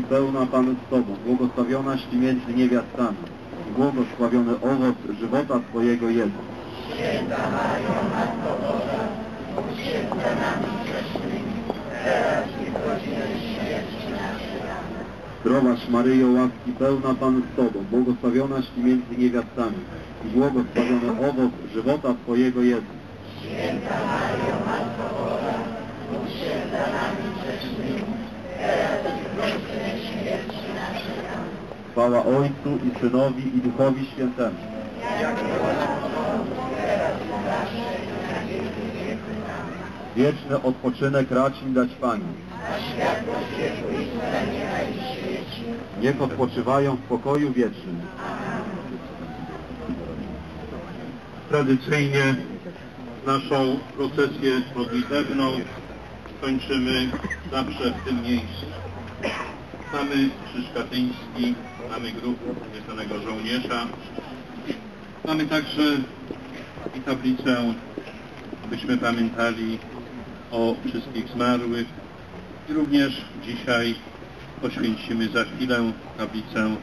pełna Pan z Tobą, błogosławionaś Ty między niewiastami, i błogosławiony owoc żywota Twojego Jezus. Zdrowaś Maryjo, łaski pełna Pan z Tobą, błogosławionaś Ty między niewiastami, i błogosławiony owoc żywota Twojego Jezus. Chwała Ojcu i Synowi i Duchowi Świętemu. Wieczny odpoczynek racz dać Pani. Niech odpoczywają w pokoju wiecznym. Tradycyjnie naszą procesję modlitewną kończymy zawsze w tym miejscu. Mamy Krzyż Katyński, mamy grób nieznanego żołnierza, mamy także i tablicę, byśmy pamiętali o wszystkich zmarłych. I również dzisiaj poświęcimy za chwilę tablicę,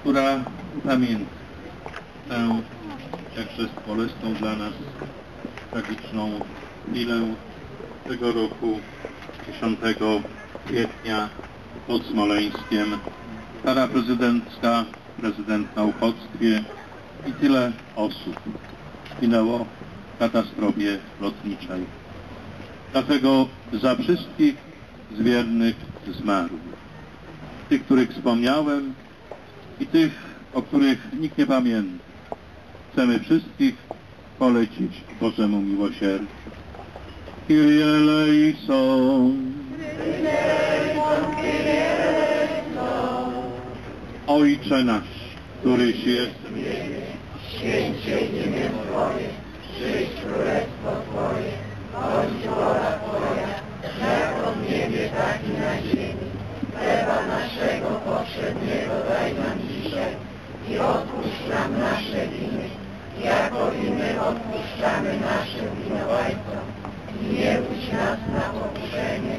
która upamiętni tę jakże bolesną dla nas tragiczną chwilę tego roku 10 kwietnia pod Smoleńskiem. Para prezydencka, prezydent na uchodźstwie i tyle osób zginęło w katastrofie lotniczej. Dlatego za wszystkich z wiernych zmarłych, tych, których wspomniałem i tych, o których nikt nie pamięta, chcemy wszystkich polecić Bożemu miłosierdziu. Kyrie eleison. Ojcze nasz, któryś jest w niebie, Święcie imię Twoje, przyjdź królestwo Twoje, bądź wola Twoja, jako w niebie, tak i na ziemi. Chleba naszego powszedniego daj nam dzisiaj i odpuść nam nasze winy, jako i my odpuszczamy naszym winowajcom. I nie budź nas na pokuszenie,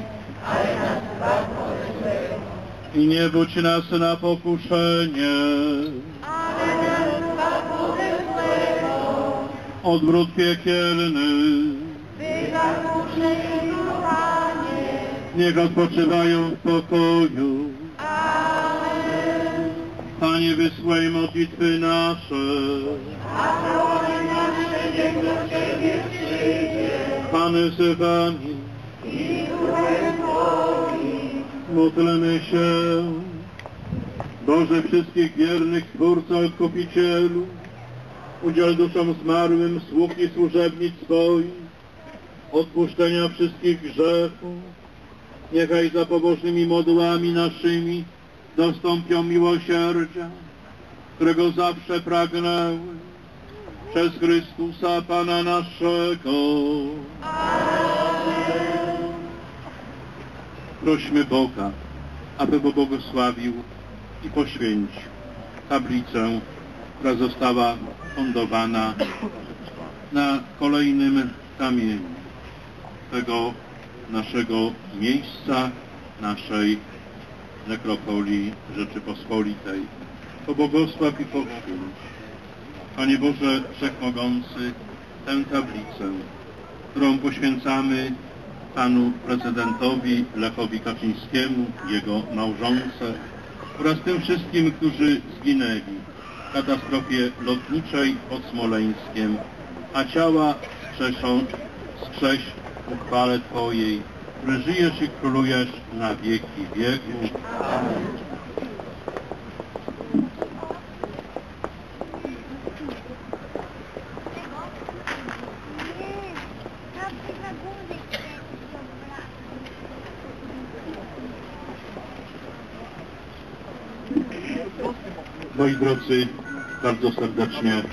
ale nas zbaw od złego. I nie budź nas na pokuszenie. Ale nas zbaw od złego. Odwrót piekielny, Panie. niech odpoczywają w pokoju. Amen. Panie, wysłaj modlitwy nasze. A nasze niech do Ciebie przyjdzie Pan z Wami, i módlmy się. Boże wszystkich wiernych Twórco Odkupicielu, udziel duszom zmarłym sług i służebnic Twoich, odpuszczenia wszystkich grzechów, niechaj za pobożnymi modłami naszymi dostąpią miłosierdzia, którego zawsze pragnęły, przez Chrystusa Pana naszego. Prośmy Boga, aby pobłogosławił i poświęcił tablicę, która została fundowana na kolejnym kamieniu tego naszego miejsca, naszej nekropolii Rzeczypospolitej. Pobłogosław i poświęć. Panie Boże Wszechmogący, tę tablicę, którą poświęcamy panu prezydentowi Lechowi Kaczyńskiemu, jego małżonce oraz tym wszystkim, którzy zginęli w katastrofie lotniczej pod Smoleńskiem, a ciała skrzeszą, skrześ w uchwale Twojej, który żyjesz i królujesz na wieki wieków. Moi drodzy, bardzo serdecznie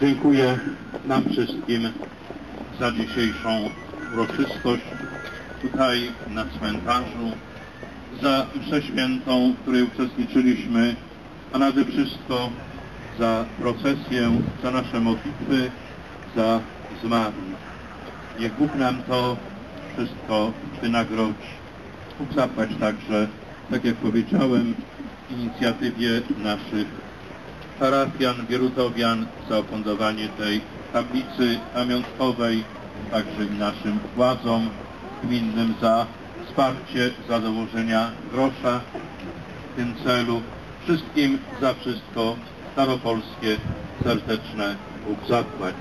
dziękuję nam wszystkim za dzisiejszą uroczystość tutaj na cmentarzu, za mszę świętą, w której uczestniczyliśmy, a nade wszystko za procesję, za nasze modlitwy, za zmarłych. Niech Bóg nam to wszystko wynagrodzi. zapłać także, tak jak powiedziałem, inicjatywie naszych parafian, wierutowian za ofundowanie tej tablicy pamiątkowej, także i naszym władzom gminnym za wsparcie, za dołożenia grosza w tym celu. Wszystkim za wszystko staropolskie serdeczne Bóg zapłać.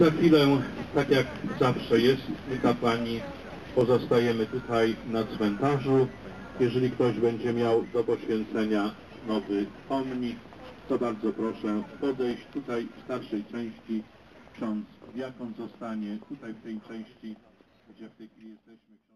Za chwilę, tak jak zawsze jest, my kapłani pozostajemy tutaj na cmentarzu. Jeżeli ktoś będzie miał do poświęcenia nowy pomnik, to bardzo proszę podejść tutaj w starszej części. Ksiądz diakon zostanie tutaj w tej części, gdzie w tej chwili jesteśmy.